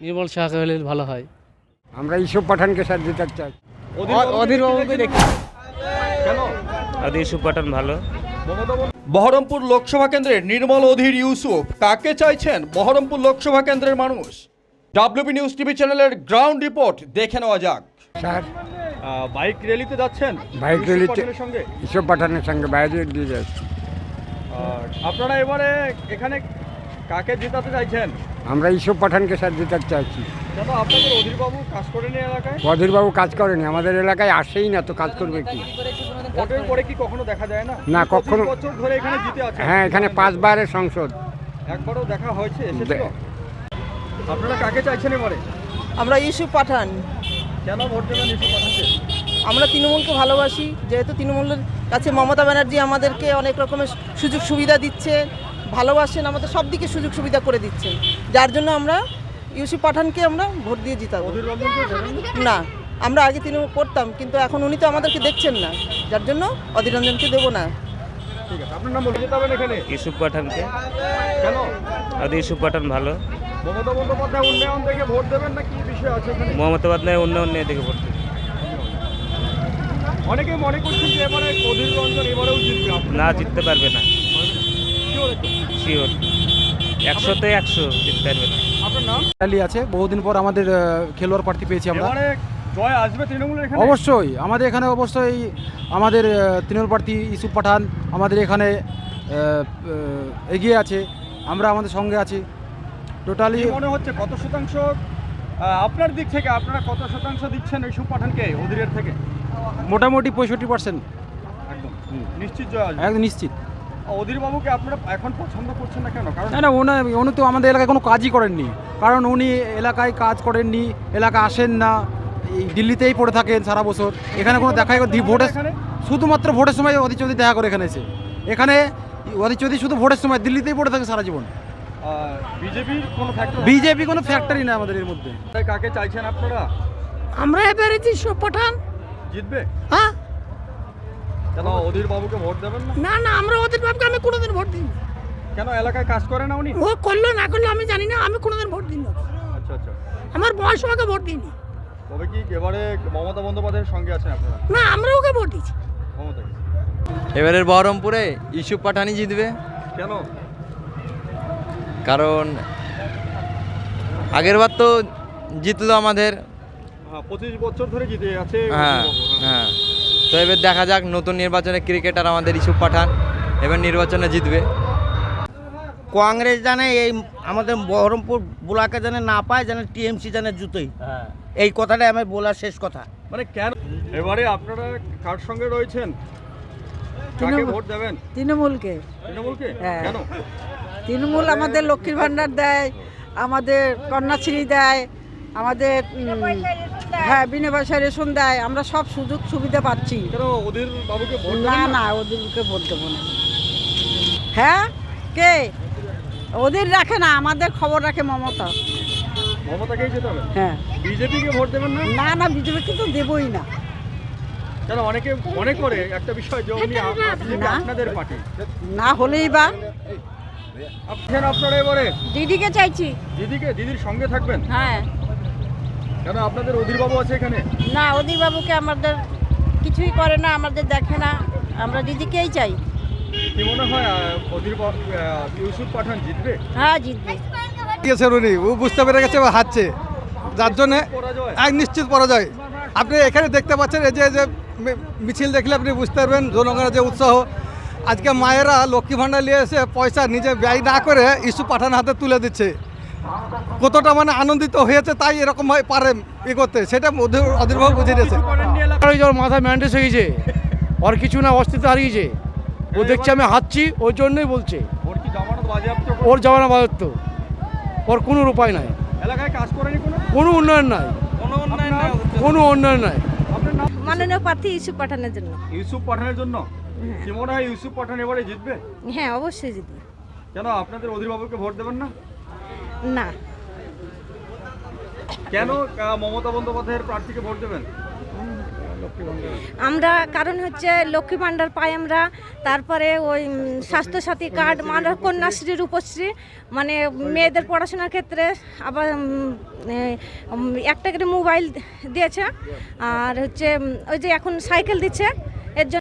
নির্মল শাহকে হলে ভালো হয়। আমরা ইসব পাঠানকে স্যার দিতে চাই। অধীর বাবুকে দেখি কেন? আদি ইস্যু পাঠান ভালো। বহরমপুর লোকসভা কেন্দ্রের নির্মল অধীর ইউসুফ কাকে চাইছেন? বহরমপুর লোকসভা কেন্দ্রের মানুষ। ডাব্লিউবি নিউজ টিভি চ্যানেলের গ্রাউন্ড রিপোর্ট দেখে নেওয়া যাক। স্যার বাইক র্যালিতে যাচ্ছেন বাইক র্যালিতে- সঙ্গে? ইসব পাঠানের সঙ্গে বাইরে দিয়ে যাচ্ছি। আপনারা এবারে এখানে কাকে জেতাতে চাইছেন? আমরা ইসব পাঠানকে স্যার দিতে চাইছি। আপনাদের অধীরবাবু কাজ করেনি এলাকায়? অধীরবাবু কাজ করেনি আমাদের এলাকায় আসেই না তো কাজ করবে কি? ভোটের পরে কি কখনো দেখা যায় না? না, কখনো- বছর ধরে এখানে জিতে আছে। হ্যাঁ এখানে পাঁচবারের সংসদ। একবারও দেখা হয়েছে এসেছিল? আপনারা কাকে চাইছেন এবারে? আমরা ইউসুফ পাঠান। কেন ভোট দেবেন ইউসুফ পাঠানকে? আমরা তৃণমূলকে ভালোবাসি যেহেতু তৃণমূলের কাছে মমতা ব্যানার্জি আমাদেরকে অনেক রকমের সুযোগ সুবিধা দিচ্ছে। ভালোবাসেন আমাদের সব দিকে সুযোগ সুবিধা করে দিচ্ছেন। যার জন্য আমরা ইউসুফ পাঠানকে আমরা ভোট দিয়ে জিতাবো। না আমরা আগে তিনি করতাম কিন্তু এখন উনি তো আমাদেরকে দেখছেন না। যার জন্য অধীর রঞ্জনকে দেবো না। ঠিক আছে আপনার নাম বলে যেতে এখানে? ইস্যু পাঠানকে। আদি ইস্যু পাঠান ভালো। মমতা বন্দ্যোপাধ্যায় উন্নয়ন থেকে ভোট দেবেন না কি বিষয় আছে এখানে? মমতা বন্দ্যোপাধ্যায় উন্নয়ন নিয়ে দেখে পড়তে অনেকে মনে করছেন যে এবারে অধীর রঞ্জন এবারেও জিতবে। না জিততে পারবে না। শিওর একশোতে একশো জিততে পারবে না। আপনার নাম? র্যালি আছে বহুদিন পর আমাদের খেলোয়াড় প্রার্থী পেয়েছি আমরা। এবারে জয় আসবে তৃণমূলের এখানে? অবশ্যই আমাদের এখানে অবশ্যই আমাদের তৃণমূল প্রার্থী ইসুফ পাঠান আমাদের এখানে এগিয়ে আছে আমরা আমাদের সঙ্গে আছি। টোটালি মনে হচ্ছে কত শতাংশ আপনার দিক থেকে আপনারা কত শতাংশ দিচ্ছেন ওই পাঠানকে অধীরের থেকে? মোটামুটি পঁয়ষট্টি পার্সেন্ট একদম। নিশ্চিত জয় আসবে। একদম নিশ্চিত। অধীর বাবুকে আপনারা এখন পছন্দ করছেন না কেন? কারণ না না উনি উনি তো আমাদের এলাকায় কোনো কাজই করেননি। কারণ উনি এলাকায় কাজ করেননি এলাকা আসেন না এই দিল্লিতেই পড়ে থাকেন সারা বছর। এখানে কোনো দেখাই ভোটের এখানে শুধুমাত্র ভোটের সময় অধীর চৌধুরী দেখা করে এখানে এসে। এখানে অধীর চৌধুরী শুধু ভোটের সময় দিল্লিতেই পড়ে থাকে সারা জীবন। বিজেপির কোনো ফ্যাক্টর বিজেপি কোনো ফ্যাক্টরি না আমাদের এর মধ্যে। কাকে চাইছেন আপনারা? আমরা এবারে ইসুফ পাঠান। জিতবে? হ্যাঁ। কেন অধীর বাবুকে ভোট দেবেন না? না না আমরা ওদের বাবুকে আমি কোনোদিন ভোট দিই কেন এলাকায় কাজ করে না উনি? ও করল না করল আমি জানি না আমি কোনোদিন ভোট দিই না আচ্ছা আচ্ছা। আমার বয়স ওকে ভোট দিইনি। তবে কি এবারে মমতা বন্দ্যোপাধ্যায়ের সঙ্গে আছেন আপনারা? না আমরা ওকে ভোট দিচ্ছি মমতা এবারের বহরমপুরে ইস্যু পাঠানি জিতবে। কেন? কারণ আগেরবার তো জিতলো আমাদের। হ্যাঁ পঁচিশ বছর ধরে জিতে আছে। হ্যাঁ হ্যাঁ। তো এবার দেখা যাক নতুন নির্বাচনে ক্রিকেটার আমাদের ইস্যু পাঠান এবার নির্বাচনে জিতবে। কংগ্রেস জানে এই আমাদের বহরমপুর ব্লকে জানে না পায় জানে টিএমসি জানে জুতোই। এই কথাটাই আমার বলার শেষ কথা। মানে কেন? এবারে আপনারা কার সঙ্গে রয়েছেন? কাকে তৃণমূল। ভোট দেবেন? তৃণমূলকে। তৃণমূলকে? হ্যাঁ। কেন? তৃণমূল আমাদের লক্ষ্মীর ভাণ্ডার দেয় আমাদের কন্যাশ্রী দেয় আমাদের হ্যাঁ বিনা পয়সা রেশন দেয় আমরা সব সুযোগ সুবিধা পাচ্ছি। না না? ওদেরকে ভোট দেবো না। হ্যাঁ? কে? ওদের রাখে না আমাদের খবর রাখে মমতা। মমতাকেই যেতে হবে হ্যাঁ। বিজেপিকে ভোট দেবেন না? না না বিজেপিকে তো দেবই না। কেন অনেকে মনে করে একটা বিষয় যে উনি না। আপনাদের পার্টি। না হলেই বা। আপনার আপনারা এবারে? দিদিকে চাইছি। দিদিকে দিদির সঙ্গে থাকবেন? হ্যাঁ। কেন আপনাদের অধীর বাবু আছে এখানে? না অধীর বাবুকে আমাদের কিছুই করে না আমাদের দেখে না। আমরা দিদিকেই চাই। কি মনে হয় অধীর ইউসুফ পাঠান জিতবে? হ্যাঁ জিতবে। দিয়েছেন উনি ও বুঝতে পেরে গেছে হারছে। যার জন্য এক নিশ্চিত পরাজয়। আপনি এখানে দেখতে পাচ্ছেন এই যে যে মিছিল দেখলে আপনি বুঝতে পারবেন জনগণের যে উৎসাহ। আজকে মায়েরা লক্ষ্মী ভাণ্ডার নিয়ে এসে পয়সা নিজে ব্যয় না করে ইস্যু পাঠান হাতে তুলে দিচ্ছে। কতটা মানে আনন্দিত হয়েছে তাই এরকম ভাবে পারে ই করতে সেটা অধীর অধীরভাবে বুঝিয়ে দিয়েছে। মাথায় ম্যান্ডেস হয়ে গেছে। ওর কিছু না অস্তিত্ব হারিয়েছে। ও দেখছে আমি হাঁটছি ওই জন্যই বলছে। ওর জমানা বাদত্ব ওর কোনো উপায় নাই। এলাকায় কাজ করেনি কোনো? কোনো উন্নয়ন নাই। কোনো উন্নয়ন নাই? মাননীয় প্রার্থী ইস্যু পাঠানোর জন্য। ইউসুফ পাঠানের জন্য? কি মনে হয় ইউসুফ পাঠান এবারে জিতবে? হ্যাঁ অবশ্যই জিতবে। কেন আপনাদের অধীর ভোট দেবেন না? না। কেন মমতা বন্দ্যোপাধ্যায়ের প্রার্থীকে ভোট দেবেন? আমরা, কারণ হচ্ছে লক্ষ্মী ভাণ্ডার পাই আমরা, তারপরে ওই স্বাস্থ্যসাথী কার্ড মানে কন্যাশ্রী রূপশ্রী মানে মেয়েদের পড়াশোনার ক্ষেত্রে আবার একটা করে মোবাইল দিয়েছে, আর হচ্ছে ওই যে এখন সাইকেল দিচ্ছে, এর জন্য